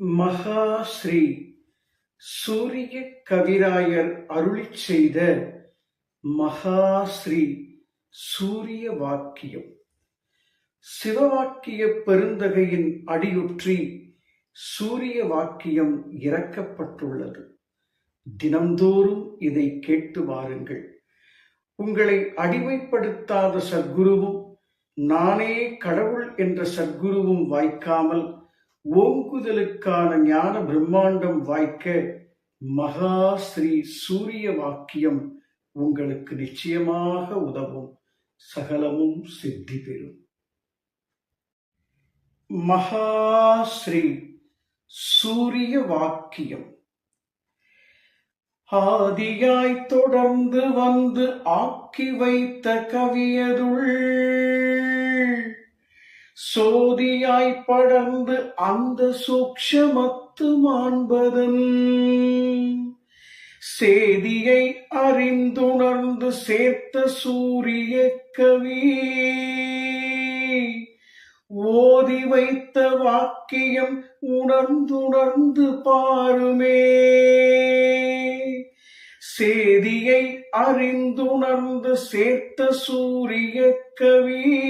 மகா ஸ்ரீ சூரிய கவிராயர் அருளி செய்த மகா ஸ்ரீ சூரிய வாக்கியம். சிவவாக்கிய பெருந்தகையின் அடியுற்றி சூரிய வாக்கியம் இறக்கப்பட்டுள்ளது. தினம்தோறும் இதை கேட்டு வாருங்கள். உங்களை அடிமைப்படுத்தாத சத்குருவும் நானே கடவுள் என்ற சத்குருவும் வாய்க்காமல் ஓங்குதலுக்கான ஞான பிரம்மாண்டம் வாய்க்க மகா ஸ்ரீ சூரிய வாக்கியம் உங்களுக்கு நிச்சயமாக உதவும். சகலமும் சித்தி பெறும். மகா ஸ்ரீ சூரிய வாக்கியம். ஆதியாய் தொடர்ந்து வந்து ஆக்கி வைத்த கவியதுள் சோதியாய் படர்ந்து அந்த சூக்ஷமத்து மாண்பதன். சேதியை அறிந்துணர்ந்து சேர்த்த சூரிய கவி. ஓதி வைத்த வாக்கியம் உணர்ந்துணர்ந்து பாருமே. சேதியை அறிந்துணர்ந்து சேர்த்த சூரிய கவி.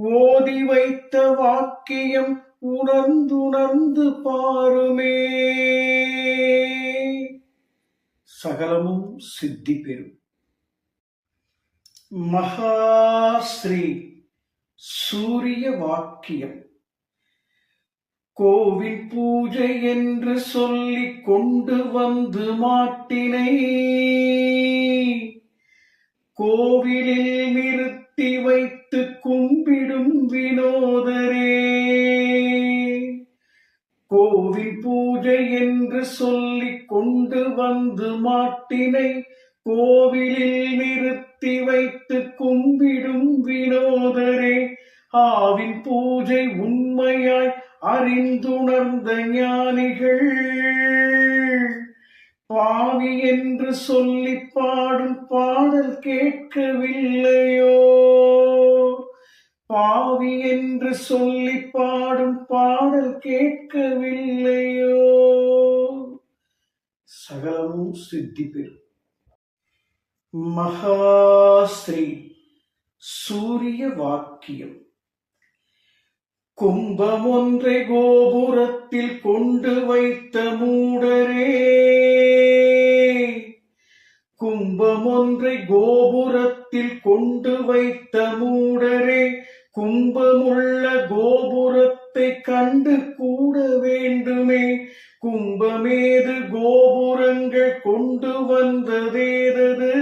ஓதி வைத்த வாக்கியம் உணர்ந்துணர்ந்து பாருமே. சகலமும் சித்தி பெறும். மகாஸ்ரீ சூரிய வாக்கியம். கோவில் பூஜை என்று சொல்லி கொண்டு வந்து மாட்டினை. கோவிலில் நிறுத்தி வைத்து வைத்து கும்பிடும் வினோதரே. கோவில் பூஜை என்று சொல்லி கொண்டு வந்து மாட்டினை கோவிலில் நிறுத்தி வைத்து கும்பிடும் வினோதரே. ஆவின் பூஜை உண்மையாய் அறிந்துணர்ந்த ஞானிகள். பாவி என்று சொல்லி பாடும் பாடல் கேட்கவில்லையோ? பாவி என்று சொல்லி பாடும் பாடல் கேட்கவில்லையோ? சகலமும் சித்தி பெறும் மகாஸ்ரீ சூரிய வாக்கியம். கும்பம் ஒன்றை கோபுரத்தில் கொண்டு வைத்த மூடரே. கும்பம் ஒன்றை கோபுரத்தில் கொண்டு வைத்த மூடரே கும்பமுள்ள கோபுரத்தை கண்டு கூட வேண்டுமே. கும்பமேது கோபுரங்கள் கொண்டு வந்ததேதது?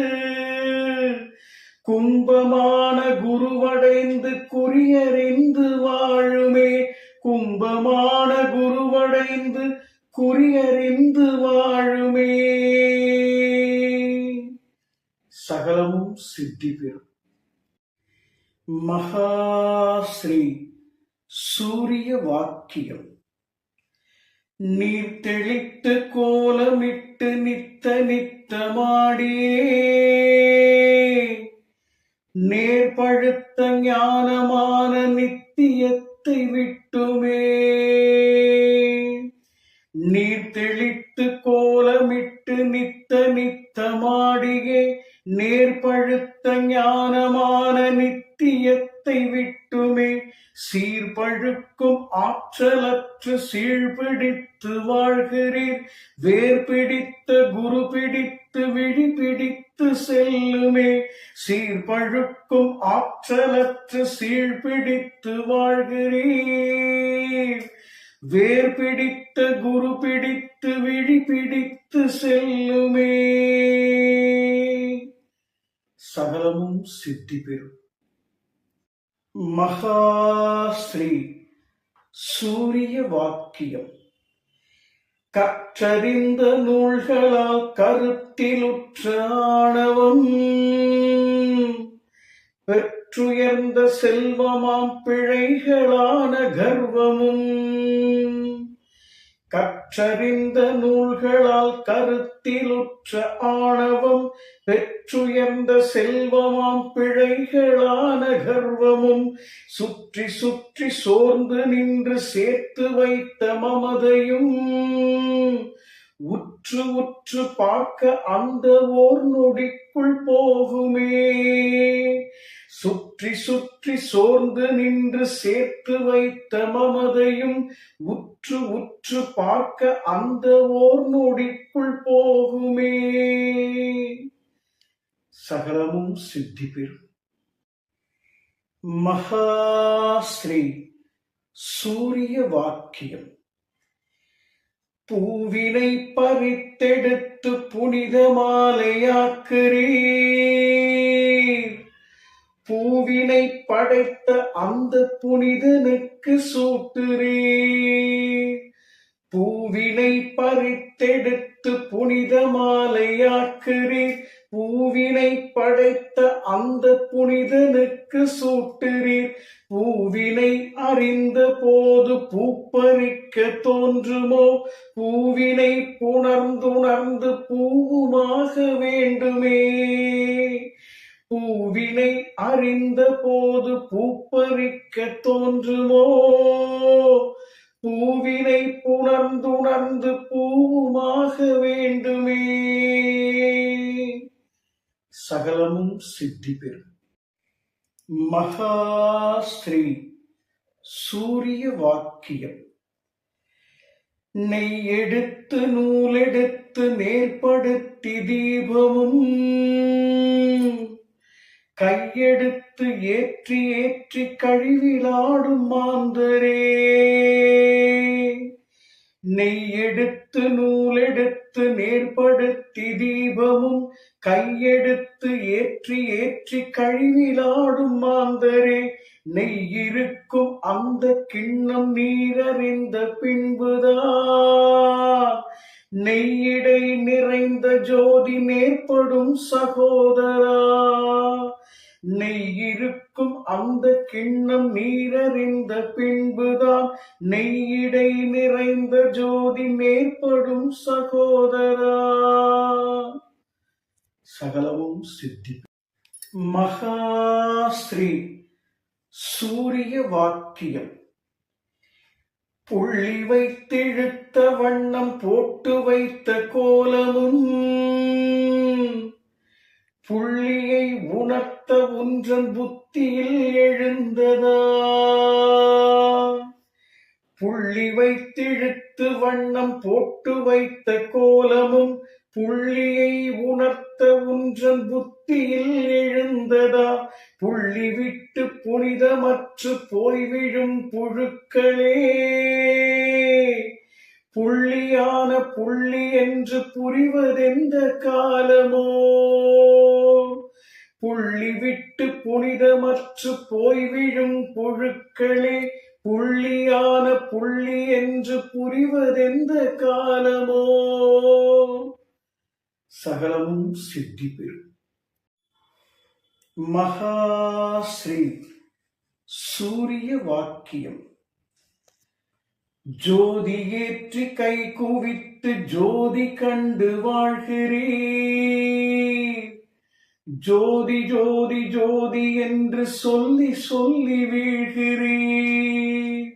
கும்பமான குருவடைந்து குறியறிந்து வாழுமே. கும்பமான குருவடைந்து குறியறிந்து வாழுமே. சகலமும் சித்தி பெறும். மகாஸ்ரீ சூரிய வாக்கியம். நீர் தெளித்து கோலமிட்டு நித்த நித்தமாடியே நேர்பழுத்த ஞானமான நித்தியத்தை விட்டுமே. நீர் தெளித்து கோலமிட்டு நித்த நித்தமாடி. நேர்பழுத்த ஞானமான நித்தியத்தை விட்டுமே சீர்பழுக்கும் ஆற்றலற்று சீழ்பிடித்து வாழ்கிறீர். வேர் பிடித்த குரு பிடித்து விழி பிடித்து செல்லுமே சீர்பழுக்கும் ஆற்றலற்று சீழ்பிடித்து வாழ்கிறீர். வேர் பிடித்த குரு பிடித்து விழி பிடித்து செல்லுமே சகலமும் சித்தி பெறும். மகாஸ்ரீ சூரிய வாக்கியம். கற்றறிந்த நூல்களால் கருத்திலுற்ற ஆணவம். பெற்றுயர்ந்த செல்வமாம் பிழைகளான கர்வமும். கற்றறிந்த நூல்களால் கருத்திலுற்ற ஆணவம் பெற்றுயர்ந்த செல்வமாம் பிழைகளான கர்வமும் சுற்றி சுற்றி சோர்ந்து நின்று சேர்த்து வைத்த மமதையும். உற்று உற்று பார்க்க அந்த ஓர் நொடிக்குள் போகுமே. சுற்றி சுற்றி சோர்ந்து நின்று சேர்த்து வைத்த மமதையும் உற்று உற்று பார்க்க அந்த ஓர் நொடிக்குள் போகுமே. சகலமும் சித்தி பெறும். மகாஸ்ரீ சூரிய வாக்கியம். பூவினை பறித்தெடுத்து புனித மாலையாக்குறீர். பூவினை படைத்த அந்த புனிதனுக்கு சூட்டுரே பூவினை பறித்தெடுத்து புனித மாலையாக்குறீர் பூவினை படைத்த அந்த புனிதனுக்கு சூட்டுறீர் பூவினை அறிந்த போது பூப்பறிக்க தோன்றுமோ? பூவினை புணர்ந்துணர்ந்து பூவுமாக வேண்டுமே. பூவினை அறிந்த போது பூப்பறிக்க தோன்றுமோ? பூவினை புணர்ந்துணர்ந்து பூவுமாக வேண்டுமே. சகலமும் சித்தி பெறும். மகாஸ்ரீ சூரிய வாக்கியம். நெய் எடுத்து நூலெடுத்து நேர்படுத்தி தீபமும் கையெடுத்து ஏற்றி ஏற்றி கழிவிலாடும் மாந்தரே. நெய் எடுத்து நூலெடுத்து நேர்படுத்தி தீபமும் கையெடுத்து ஏற்றி ஏற்றி கழிவிலாடும் மாந்தரே. நெய் இருக்கும் அந்த கிண்ணம் நீரறிந்த பின்புதான் நெய்யிடை நிறைந்த ஜோதி நேர்படும் சகோதரா. நெய் இருக்கும் அந்த கிண்ணம் நீரறிந்த பின்புதான் நெய்யிடை நிறைந்த ஜோதி மேற்படும் சகோதரா. சகலமும் சித்தி. மகாஸ்ரீ சூரிய வாக்கியம். புள்ளி வைத்திழுத்த வண்ணம் போட்டு வைத்த கோலமும் புள்ளியை உணர்த்த உன்றன் புத்தியில் எழுந்ததா? புள்ளி வைத்திழுத்து வண்ணம் போட்டு வைத்த கோலமும் புள்ளியை உணர்த்த உன்றன் புத்தியில் எழுந்ததா? புள்ளி விட்டு புனிதமற்று போய்விழும் புழுக்களே. புள்ளியான புள்ளி என்று புரிவதெந்த காலமோ? புள்ளி விட்டு புனிதமற்று போய்விழும் புழுக்களே புள்ளியான புள்ளி என்று புரிவதெந்த காலமோ? சகலமும் சித்தி பெறும். மகாஸ்ரீ சூரிய வாக்கியம். ஜோதி ஏற்றி கை குவித்து ஜோதி கண்டு வாழ்கிறேன் ஜோதி ஜோதி ஜோதி என்று சொல்லி சொல்லி வீழ்கிறீர்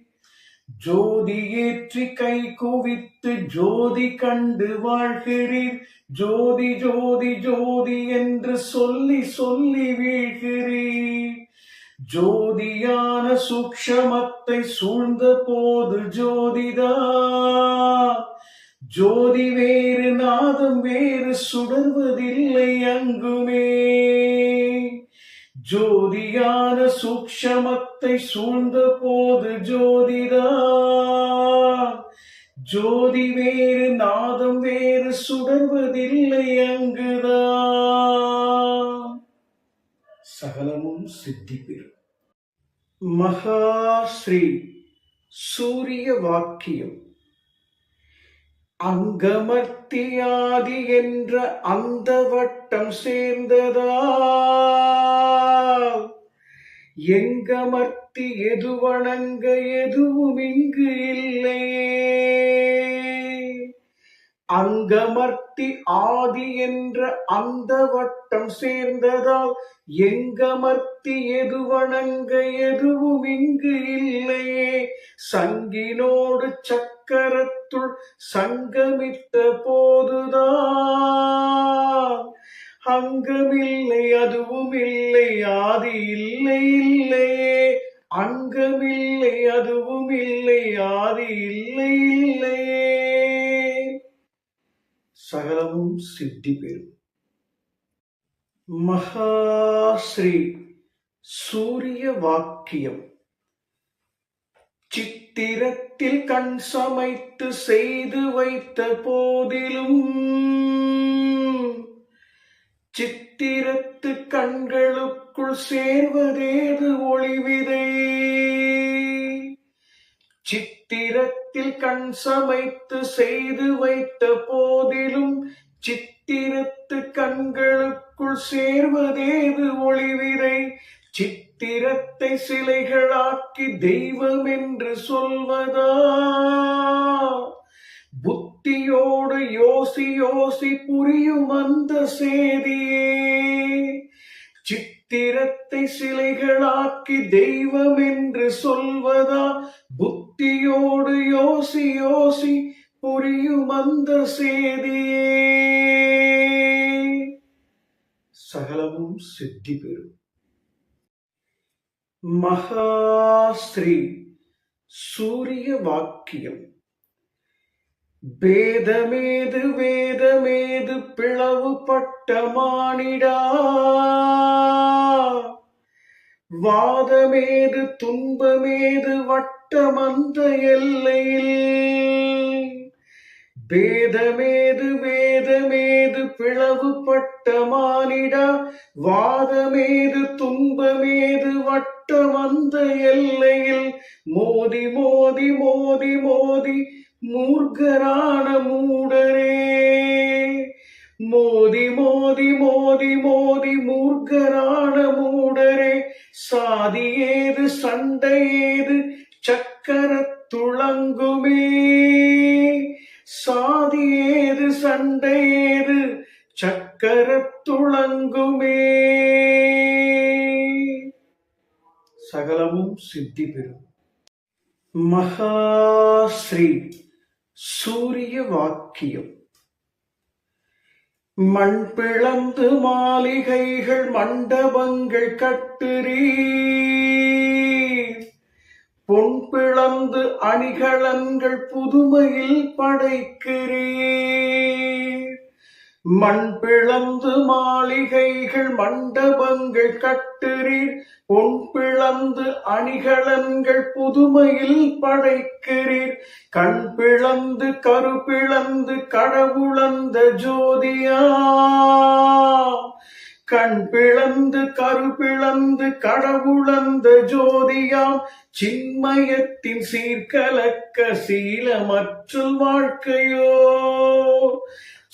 ஜோதி ஏற்றி கை குவித்து ஜோதி கண்டு வாழ்கிறீர். ஜோதி ஜோதி ஜோதி என்று சொல்லி சொல்லி வீழ்கிறீர். ஜோதியான சூக்ஷமத்தை சூழ்ந்த போது ஜோதிதா ஜோதி வேறு நாதம் வேறு சுடர்வதில்லை அங்குமே. ஜோதியான சூக்ஷமத்தை சூழ்ந்த போது ஜோதிதா ஜோதி வேறு நாதம் வேறு சுடர்வதில்லை அங்குதா. சகலமும் சித்தி பெறும் மகாஸ்ரீ சூரிய வாக்கியம். அங்கமர்த்தியாதி என்ற அந்த வட்டம் சேர்ந்ததா எங்கமர்த்தி எது வணங்க எதுவும் இங்கு இல்லையே. அங்கமர்த்தி ஆதி என்ற அந்த வட்டம் சேர்ந்ததால் எங்கமர்த்தி எது வணங்க எதுவும் இங்கு இல்லையே. சங்கினோடு சக்கரத்துள் சங்கமித்த போதுதான் அங்கமில்லை அதுவும் இல்லை ஆதி இல்லை இல்லையே. அங்கமில்லை அதுவும் இல்லை ஆதி இல்லை இல்லையே. சகலமும் சித்தி பெறும் மகாஸ்ரீ சூரிய வாக்கியம் சித்திரத்தில் கண் சமைத்து செய்து வைத்த போதிலும் சித்திரத்து கண்களுக்குள் சேர்வதேது ஒளிவிதை சித்திரத்தில் கண் சமைத்து செய்து வைத்த போதிலும் சித்திரத்து கண்களுக்குள் சேர்வதேது ஒளிவிரை? சித்திரத்தை சிலைகளாக்கி தெய்வம் என்று சொல்வதா? புத்தியோடு யோசி யோசி புரியும் அந்த சேதியே. திறத்தை சிலைகளாக்கி தெய்வம் என்று சொல்வதா? புத்தியோடு யோசி யோசி புரியும் அந்த சேதியே. சகலமும் சித்தி பெறும். மகாஸ்ரீ சூரிய வாக்கியம். பேதமேது வேதமேது பிளவுபட்ட மானிடா. வாதமேது துன்பமேது வட்டமந்த எல்லையில். பேதமேது வேதமேது பிளவுபட்ட மானிடா. வாதமேது துன்பமேது வட்டமந்த எல்லையில். மோதி மோதி மோதி மோதி மூர்க்கரான மூடரே. மோதி மோதி மோதி மோதி மூர்க்கரான மூடரே. சாதி ஏது சண்டை ஏது சக்கர துளங்குமே. சாதி ஏது சண்டை ஏது சக்கர துளங்குமே. சகலமும் சித்தி பெறும். மகாஸ்ரீ சூரிய வாக்கியம் மண் பிளந்து மாளிகைகள் மண்டபங்கள் கட்டுறீர். பொன் பிளந்து அணிகலன்கள் புதுமையில் படைக்கிறீர். மண் பிளந்து மாளிகைகள் மண்டபங்கள் கட்டுறீர். பொன் பிளந்து அணிகலன்கள் புதுமையில் படைக்கிறீர். கண் பிளந்து கரு கடவுளந்த ஜோதியா. கண் பிளந்து கரு கடவுளந்த ஜோதியாம் சின்மயத்தின் சீர்கலக்க சீலமற்றுள் வாழ்க்கையோ.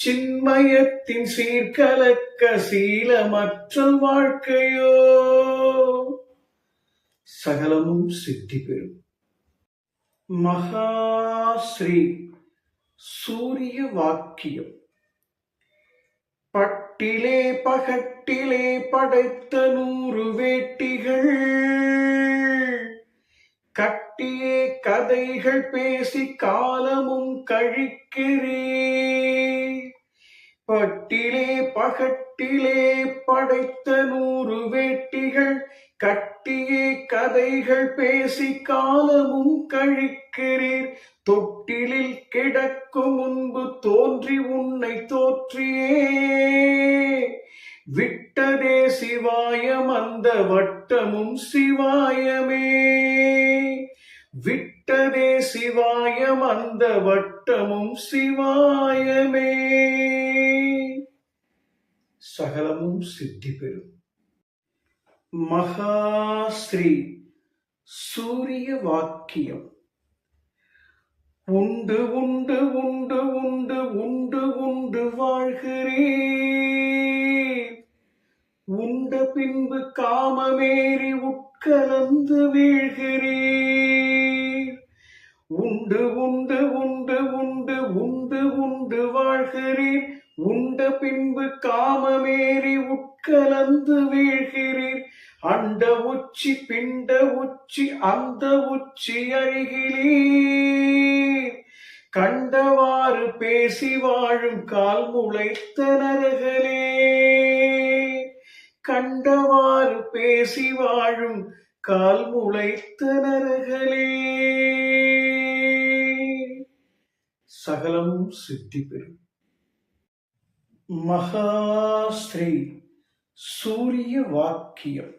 சின்மயத்தின் சீர்கலக்க சீலமற்றுள் வாழ்க்கையோ? சகலமும் சித்தி பெறும். மகாஸ்ரீ சூரிய வாக்கியம். பட்டிலே பகட்டிலே படைத்த நூறு வேட்டிகள். கட்டியே கதைகள் பேசி காலமும் கழிக்கிறேன் பட்டிலே பகட்டிலே படைத்த நூறு வேட்டிகள் கட்டியே கதைகள் பேசி காலமும் கழிக்கிறீர். தொட்டிலில் கிடக்கும் முன்பு தோன்றி உன்னை தோற்றியே. விட்டதே சிவாயம் அந்த வட்டமும் சிவாயமே. விட்டதே சிவாயம் அந்த வட்டமும் சிவாயமே. சகலமும் சித்தி பெறும். மகாஸ்ரீ சூரிய வாக்கியம். உண்டு உண்டு உண்டு உண்டு உண்டு உண்டு வாழ்கிறேன் உண்ட பின்பு காமமேறி உட்கலந்து வீழ்கிறேன் உண்டு உண்டு உண்டு வாழ்கிறீர். உண்ட பின்பு காமமேறி உட்கலந்து வீழ்கிறீர். அண்ட உச்சி பிண்ட உச்சி அந்த உச்சி அருகிலீர். கண்டவாறு பேசி வாழும் கால் முளைத்த நரகளே கண்டவாறு பேசி வாழும் கால் முளைத்த நரகளே சகலமும் சித்தி பெறும். மகாஸ்ரீ சூரிய வாக்கியம்.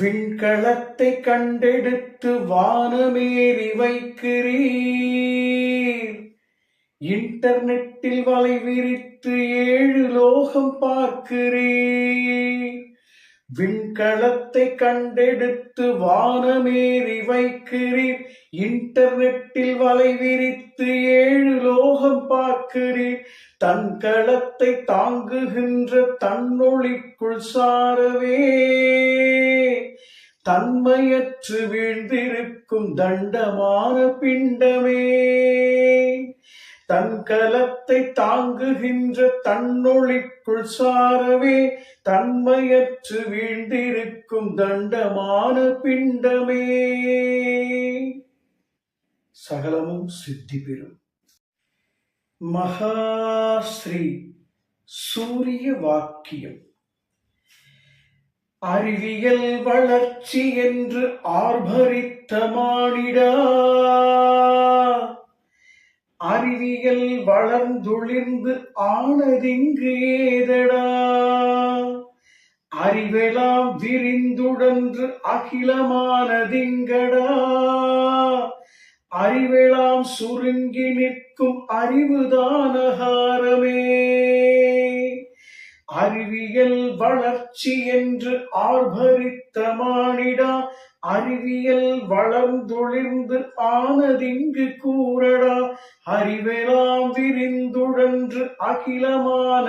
விண்கலத்தை கண்டெடுத்து வானமேறி வைக்கிறீர். இன்டர்நெட்டில் வலை விரித்து ஏழு லோகம் பார்க்கிறீர். விண்கலத்தை கண்டெடுத்து வானமேறி வைக்கிறீர். இன்டர்நெட்டில் வலை விரித்து ஏழு லோகம் பார்க்கிறீர். தன் களத்தை தாங்குகின்ற தன்னொளிக்குள் சாரவே. தன்மையற்று வீழ்ந்திருக்கும் தண்டமான பிண்டமே. தன் கலத்தை தாங்குகின்ற தன்னொளிக்குள் சாரவே தன்மையற்று வீழ்ந்திருக்கும் தண்டமான பிண்டமே. சகலமும் சித்தி பெறும். மகாஸ்ரீ சூரிய வாக்கியம். அறிவியல் வளர்ச்சி என்று ஆர்ப்பரித்த மானிடா. அறிவியல் வளர்ந்துளிர்ந்து ஆனதிங்கு ஏதடா? அறிவெலாம் விரிந்துடன்று அகிலமானதிங்கடா? அறிவெலாம் சுருங்கி நிற்கும் அறிவுதானகாரமே அறிவியல் வளர்ச்சி என்று ஆர்ப்பரித்த மானிடா அறிவியல் வளர்ந்தொழிர்ந்து ஆனதிங்கு கூறடா. அறிவெலாம் விரிந்துழன்று அகிலமானதிங்கடா.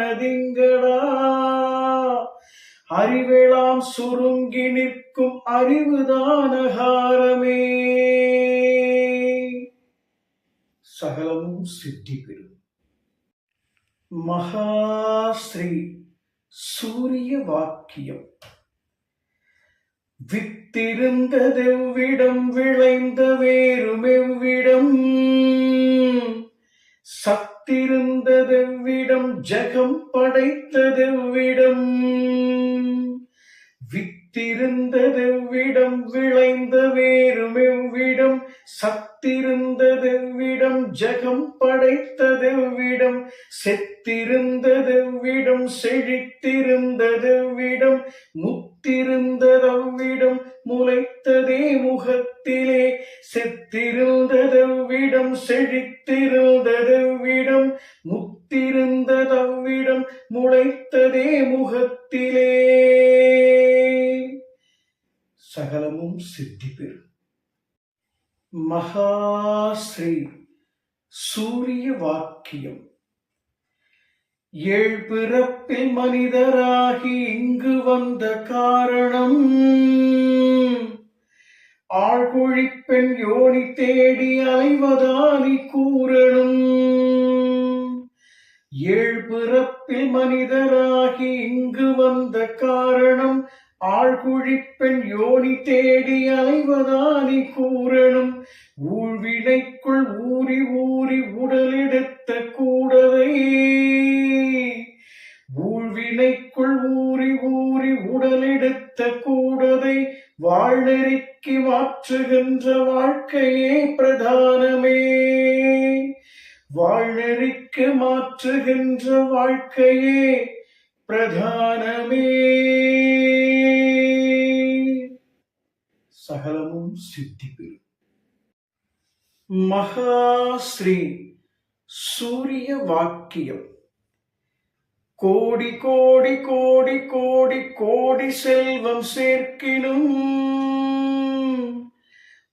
அறிவெலாம் சுருங்கி நிற்கும் அறிவுதானகாரமே சகலமும் சித்தி பெறும். மகாஸ்ரீ சூரிய வாக்கியம். வித்திருந்ததெவ்விடம் விளைந்த வேறுமெவ்விடம் சத்திருந்ததெவ்விடம் ஜகம் படைத்ததெவ்விடம் வித்திருந்ததெவ்விடம் விளைந்த வேறுமெவ்விடம் சத்திருந்ததெவ்விடம் ஜகம் படைத்ததெவ்விடம் செத்திருந்ததெவ்விடம் செழித்திருந்ததெவ்விடம் செத்திருந்ததவ்விடம் முளைத்ததே முகத்திலே. செத்திருந்ததவ்விடம் செழித்திருந்ததவ்விடம் முத்திருந்ததவ்விடம் முளைத்ததே முகத்திலே. சகலமும் சித்தி பெறும் மகாஸ்ரீ சூரிய வாக்கியம். ஏழ் பிறப்பில் மனிதராகி இங்கு வந்த காரணம். ஆழ்குழிப்பெண் யோனி தேடி அலைவதானி கூறணும். ஏழ் பிறப்பில் மனிதராகி இங்கு வந்த காரணம். ஆழ்குழிப்பெண் யோனி தேடி அலைவதானி கூறணும். ஊழ்வினைக்குள் ஊறி ஊறி உடலெடுத்து கூடதை ஊழ்வினைக்குள் ஊறி ஊறி உடலெடுத்த கூடதை வாழ்நெறிக்கு மாற்றுகின்ற வாழ்க்கையே பிரதானமே. வாழ்நெறிக்கு மாற்றுகின்ற வாழ்க்கையே பிரதானமே. சகலமும் சித்தி பெறும் மகாஸ்ரீ சூரிய வாக்கியம் கோடி கோடி கோடி கோடி கோடி செல்வம் சேர்க்கினும்.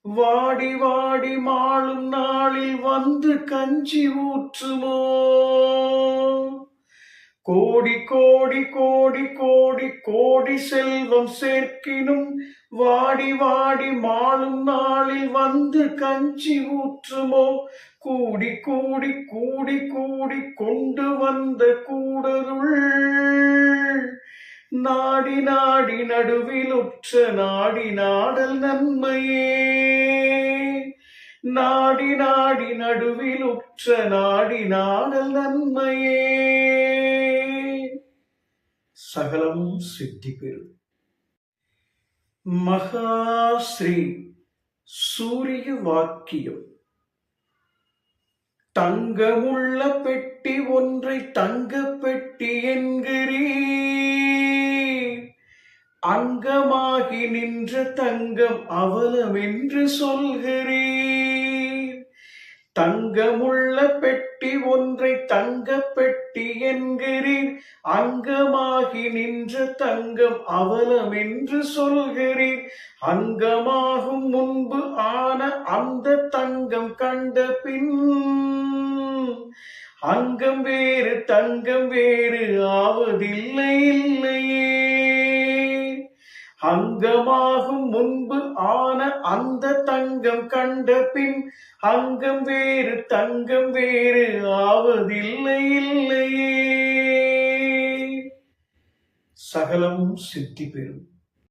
வாடி வாடி மாளும் நாளில் வந்து கஞ்சி ஊற்றுமோ? கோடி கோடி கோடி கோடி கோடி செல்வம் சேர்க்கினும் வாடி வாடி மாளும் நாளில் வந்து கஞ்சி ஊற்றுமோ? கூடி கூடி கூடி கூடி கொண்டு வந்த கூடருள். நாடி நாடி நடுவில் உற்ற நாடி நாடல் நன்மையே. நாடி நாடி நடுவில் உற்ற நாடி நாடல் நன்மையே. சகலமும் சித்தி பெறும் மகாஸ்ரீ சூரிய வாக்கியம். தங்கமுள்ள பெட்டி ஒன்றை தங்க பெட்டி என்கிறீர். அங்கமாகி நின்ற தங்கம் அவலம் என்று சொல்கிறீர். தங்கமுள்ள பெட்டி ஒன்றை தங்க பெட்டி என்கிறீர். அங்கமாகி நின்ற தங்கம் அவலம் என்று சொல்கிறீர். அங்கமாகும் முன்பு ஆன அந்த தங்கம் கண்ட பின் அங்கம் வேறு தங்கம் வேறு ஆவதில்லை இல்லையே. அங்கமாகும் முன்பு ஆன அந்த தங்கம் கண்ட பின் அங்கம் வேறு தங்கம் வேறு ஆவதில்லை இல்லையே. சகலமும் சித்தி பெறும்.